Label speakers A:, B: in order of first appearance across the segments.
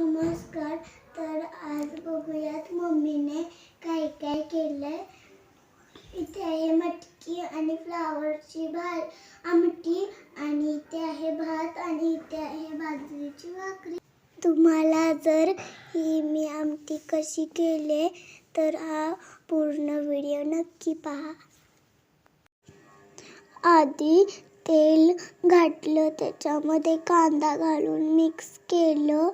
A: नमस्कार. तर आज बघूयात मम्मीने काय काय केलंय. इथे आहे मटकी आणि फ्लावरची भात आमटी आणि इथे आहे भात आणि इथे आहे बाजरीची भाकरी. तुम्हाला जर ही मी आमटी कशी केले तर हा पूर्ण व्हिडिओ नक्की पहा. आधी तेल घातलं त्याच्यामध्ये कांदा घालून मिक्स केलं.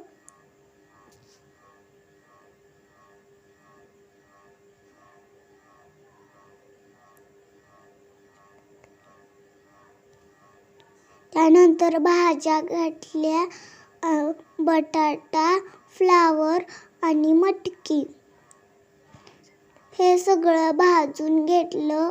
A: त्यानंतर भाज्या घातल्या बटाटा फ्लावर आणि मटकी. हे सगळं भाजून घेतलं.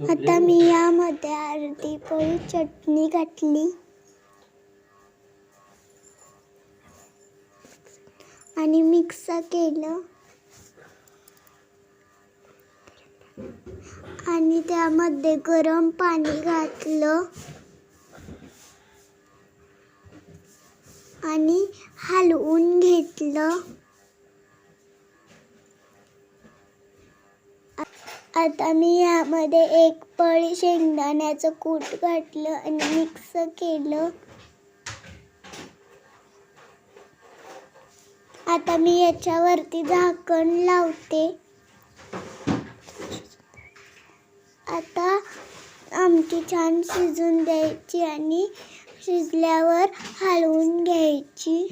A: आता मी यामध्ये अर्धी पोळी चटणी घातली. आणि मिक्स केलं. आणि त्यामध्ये गरम पाणी घातलं. आणि हलवून घेतलं. आता मी यामध्ये एक पळी शेंगदाण्याचं कूट घातलं आणि मिक्स केलं. आता मी याच्यावरती झाकण लावते. आता आमटी छान शिजून द्यायची आणि शिजल्यावर हलवून घ्यायची.